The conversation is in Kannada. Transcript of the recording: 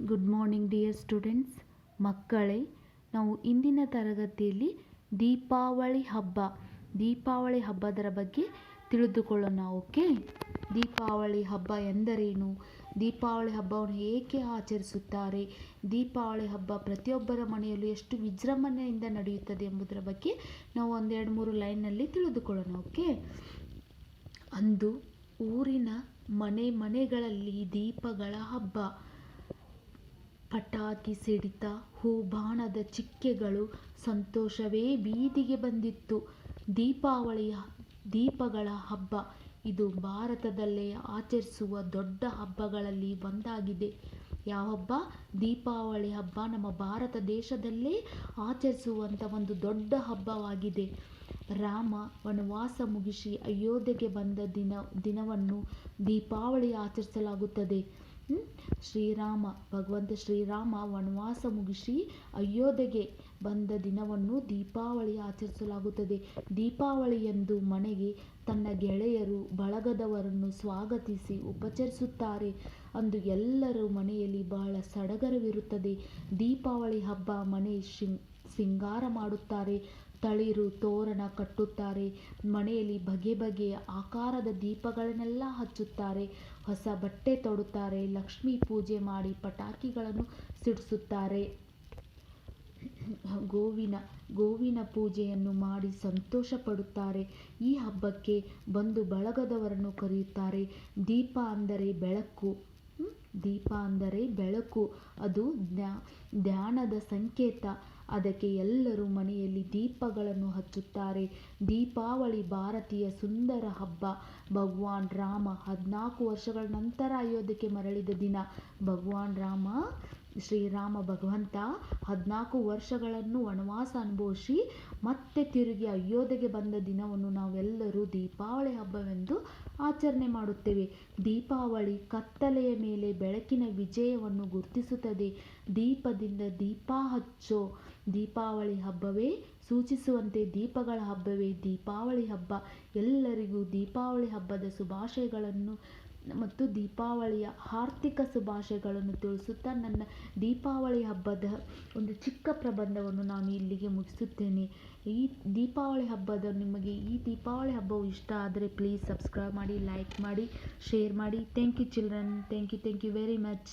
ಗುಡ್ ಮಾರ್ನಿಂಗ್ ಡಿಯರ್ ಸ್ಟೂಡೆಂಟ್ಸ್ ಮಕ್ಕಳೇ, ನಾವು ಇಂದಿನ ತರಗತಿಯಲ್ಲಿ ದೀಪಾವಳಿ ಹಬ್ಬ. ದೀಪಾವಳಿ ಹಬ್ಬದರ ಬಗ್ಗೆ ತಿಳಿದುಕೊಳ್ಳೋಣ ಓಕೆ? ದೀಪಾವಳಿ ಹಬ್ಬ ಎಂದರೇನು? ದೀಪಾವಳಿ ಹಬ್ಬವನ್ನು ಏಕೆ ಆಚರಿಸುತ್ತಾರೆ? ದೀಪಾವಳಿ ಹಬ್ಬ ಪ್ರತಿಯೊಬ್ಬರ ಮನೆಯಲ್ಲೂ ಎಷ್ಟು ವಿಜೃಂಭಣೆಯಿಂದ ನಡೆಯುತ್ತದೆ ಎಂಬುದರ ಬಗ್ಗೆ ನಾವು ಒಂದೆರಡು ಮೂರು ಲೈನ್ನಲ್ಲಿ ತಿಳಿದುಕೊಳ್ಳೋಣ ಓಕೆ? ಅಂದು ಊರಿನ ಮನೆ ಮನೆಗಳಲ್ಲಿ ದೀಪಗಳ ಹಬ್ಬ. ಪಟಾಕಿ ಸಿಡಿತ ಹೂಬಾಣದ ಚಿಕ್ಕೆಗಳು ಸಂತೋಷವೇ ಬೀದಿಗೆ ಬಂದಿತ್ತು. ದೀಪಾವಳಿಯ ದೀಪಗಳ ಹಬ್ಬ. ಇದು ಭಾರತದಲ್ಲೇ ಆಚರಿಸುವ ದೊಡ್ಡ ಹಬ್ಬಗಳಲ್ಲಿ ಒಂದಾಗಿದೆ. ಯಾವ ಹಬ್ಬ? ದೀಪಾವಳಿ ಹಬ್ಬ ನಮ್ಮ ಭಾರತ ದೇಶದಲ್ಲೇ ಆಚರಿಸುವಂಥ ಒಂದು ದೊಡ್ಡ ಹಬ್ಬವಾಗಿದೆ. ರಾಮ ವನವಾಸ ಮುಗಿಸಿ ಅಯೋಧ್ಯೆಗೆ ಬಂದ ದಿನ, ದಿನವನ್ನು ದೀಪಾವಳಿ ಆಚರಿಸಲಾಗುತ್ತದೆ? ಶ್ರೀರಾಮ, ಭಗವಂತ ಶ್ರೀರಾಮ ವನವಾಸ ಮುಗಿಸಿ ಅಯೋಧ್ಯೆಗೆ ಬಂದ ದಿನವನ್ನು ದೀಪಾವಳಿ ಆಚರಿಸಲಾಗುತ್ತದೆ. ದೀಪಾವಳಿಯಂದು ಮನೆಗೆ ತನ್ನ ಗೆಳೆಯರು ಬಳಗದವರನ್ನು ಸ್ವಾಗತಿಸಿ ಉಪಚರಿಸುತ್ತಾರೆ. ಅಂದು ಎಲ್ಲರೂ ಮನೆಯಲ್ಲಿ ಬಹಳ ಸಡಗರವಿರುತ್ತದೆ. ದೀಪಾವಳಿ ಹಬ್ಬ ಮನೆ ಶಿಂಗ್ ಸಿಂಗಾರ ಮಾಡುತ್ತಾರೆ. ತಳಿರು ತೋರಣ ಕಟ್ಟುತ್ತಾರೆ. ಮನೆಯಲ್ಲಿ ಬಗೆ ಬಗೆಯ ಆಕಾರದ ದೀಪಗಳನ್ನೆಲ್ಲ ಹಚ್ಚುತ್ತಾರೆ. ಹೊಸ ಬಟ್ಟೆ ತೊಡುತ್ತಾರೆ. ಲಕ್ಷ್ಮೀ ಪೂಜೆ ಮಾಡಿ ಪಟಾಕಿಗಳನ್ನು ಸಿಡಿಸುತ್ತಾರೆ. ಗೋವಿನ ಗೋವಿನ ಪೂಜೆಯನ್ನು ಮಾಡಿ ಸಂತೋಷ ಪಡುತ್ತಾರೆ ಈ ಹಬ್ಬಕ್ಕೆ ಬಂದು ಬಳಗದವರನ್ನು ಕರೆಯುತ್ತಾರೆ. ದೀಪ ಅಂದರೆ ಬೆಳಕು? ದೀಪ ಅಂದರೆ ಬೆಳಕು. ಅದು ಧ್ಯಾನದ ಸಂಕೇತ. ಅದಕ್ಕೆ ಎಲ್ಲರೂ ಮನೆಯಲ್ಲಿ ದೀಪಗಳನ್ನು ಹಚ್ಚುತ್ತಾರೆ. ದೀಪಾವಳಿ ಭಾರತೀಯ ಸುಂದರ ಹಬ್ಬ. ಭಗವಾನ್ ರಾಮ ಹದಿನಾಲ್ಕು ವರ್ಷಗಳ ನಂತರ ಅಯೋಧ್ಯೆಗೆ ಮರಳಿದ ದಿನ. ಭಗವಾನ್ ರಾಮ ಶ್ರೀರಾಮ ಭಗವಂತ ಹದಿನಾಲ್ಕು ವರ್ಷಗಳನ್ನು ವನವಾಸ ಅನುಭವಿಸಿ ಮತ್ತೆ ತಿರುಗಿ ಅಯೋಧ್ಯೆಗೆ ಬಂದ ದಿನವನ್ನು ನಾವೆಲ್ಲರೂ ದೀಪಾವಳಿ ಹಬ್ಬವೆಂದು ಆಚರಣೆ ಮಾಡುತ್ತೇವೆ. ದೀಪಾವಳಿ ಕತ್ತಲೆಯ ಮೇಲೆ ಬೆಳಕಿನ ವಿಜಯವನ್ನು ಗುರುತಿಸುತ್ತದೆ. ದೀಪದಿಂದ ದೀಪ ಹಚ್ಚೋ ದೀಪಾವಳಿ ಹಬ್ಬವೇ ಸೂಚಿಸುವಂತೆ ದೀಪಗಳ ಹಬ್ಬವೇ ದೀಪಾವಳಿ ಹಬ್ಬ. ಎಲ್ಲರಿಗೂ ದೀಪಾವಳಿ ಹಬ್ಬದ ಶುಭಾಶಯಗಳನ್ನು ಮತ್ತು ದೀಪಾವಳಿಯ ಆರ್ಥಿಕ ಶುಭಾಶಯಗಳನ್ನು ತಿಳಿಸುತ್ತಾ ನನ್ನ ದೀಪಾವಳಿ ಹಬ್ಬದ ಒಂದು ಚಿಕ್ಕ ಪ್ರಬಂಧವನ್ನು ನಾನು ಇಲ್ಲಿಗೆ ಮುಗಿಸುತ್ತೇನೆ. ಈ ದೀಪಾವಳಿ ಹಬ್ಬದ ನಿಮಗೆ ಈ ದೀಪಾವಳಿ ಹಬ್ಬವು ಇಷ್ಟ ಆದರೆ ಪ್ಲೀಸ್ ಸಬ್ಸ್ಕ್ರೈಬ್ ಮಾಡಿ ಲೈಕ್ ಮಾಡಿ ಶೇರ್ ಮಾಡಿ. Thank you children thank you thank you very much